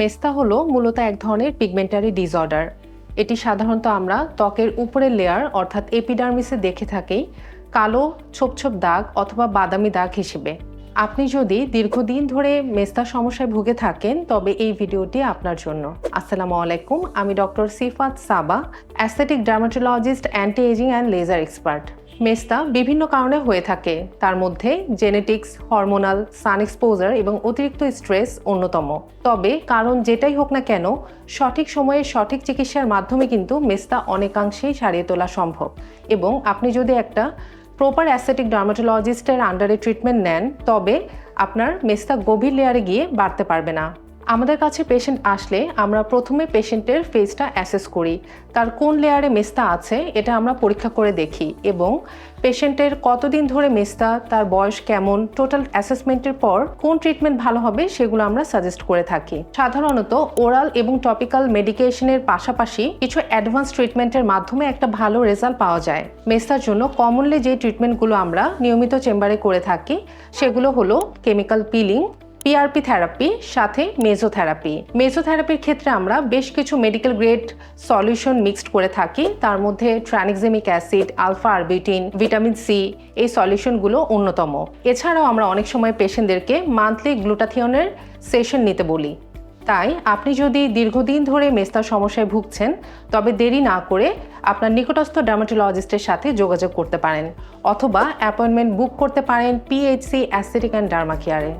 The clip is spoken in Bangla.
মেস্তা হলো মূলত এক ধরনের পিগমেন্টারি ডিসঅর্ডার এটি সাধারণত আমরা ত্বকের উপরের লেয়ার অর্থাৎ এপিডার্মিসে দেখে থাকি, কালো ছোপ ছোপ দাগ অথবা বাদামি দাগ হিসেবে। আপনি যদি দীর্ঘদিন ধরে মেস্তা সমস্যায় ভুগে থাকেন, তবে এই ভিডিওটি আপনার জন্য। আসসালামু আলাইকুম, আমি doctor Sifat Saba aesthetic dermatologist anti aging and laser expert মেস্তা বিভিন্ন কারণে হয়ে থাকে। তার মধ্যে জেনেটিক্স হরমোনাল সান এক্সপোজার এবং অতিরিক্ত স্ট্রেস অন্যতম। তবে কারণ যেটাই হোক না কেন, সঠিক সময়ে সঠিক চিকিৎসার মাধ্যমে কিন্তু মেস্তা অনেকাংশেই সারিয়ে তোলা সম্ভব। এবং আপনি যদি একটা প্রপার অ্যাসেটিক ডার্মাটোলজিস্টের আন্ডারে ট্রিটমেন্ট নেন, তবে আপনার মেস্তা গভীর লেয়ারে গিয়ে বাড়তে পারবে না। আমাদের কাছে পেশেন্ট আসলে আমরা প্রথমে পেশেন্টের ফেসটা অ্যাসেস করি। তার কোন লেয়ারে মেস্তা আছে, এটা আমরা পরীক্ষা করে দেখি এবং পেশেন্টের কতদিন ধরে মেস্তা তার বয়স কেমন টোটাল অ্যাসেসমেন্টের পর কোন ট্রিটমেন্ট ভালো হবে সেগুলো আমরা সাজেস্ট করে থাকি। সাধারণত ওরাল এবং টপিক্যাল মেডিকেশনের পাশাপাশি কিছু অ্যাডভান্স ট্রিটমেন্টের মাধ্যমে একটা ভালো রেজাল্ট পাওয়া যায়। মেস্তার জন্য কমনলি যে ট্রিটমেন্টগুলো আমরা নিয়মিত চেম্বারে করে থাকি, সেগুলো হলো কেমিক্যাল পিলিং পিআরপি থেরাপি সাথে মেজোথেরাপি মেজোথেরাপির ক্ষেত্রে আমরা বেশ কিছু মেডিকেল গ্রেড সলিউশন মিক্সড করে থাকি। তার মধ্যে tranexamic acid alpha arbutin vitamin C এই সলিউশনগুলো অন্যতম। এছাড়াও আমরা অনেক সময় পেশেন্টদেরকে মান্থলি গ্লুটাথিয়নের সেশন নিতে বলি। তাই আপনি যদি দীর্ঘদিন ধরে মেস্তার সমস্যায় ভুগছেন, তবে দেরি না করে আপনার নিকটস্থ ডার্মাটোলজিস্টের সাথে যোগাযোগ করতে পারেন, অথবা অ্যাপয়েন্টমেন্ট বুক করতে পারেন পিএইচসি অ্যাসথেটিক অ্যান্ড ডার্মা কেয়ারে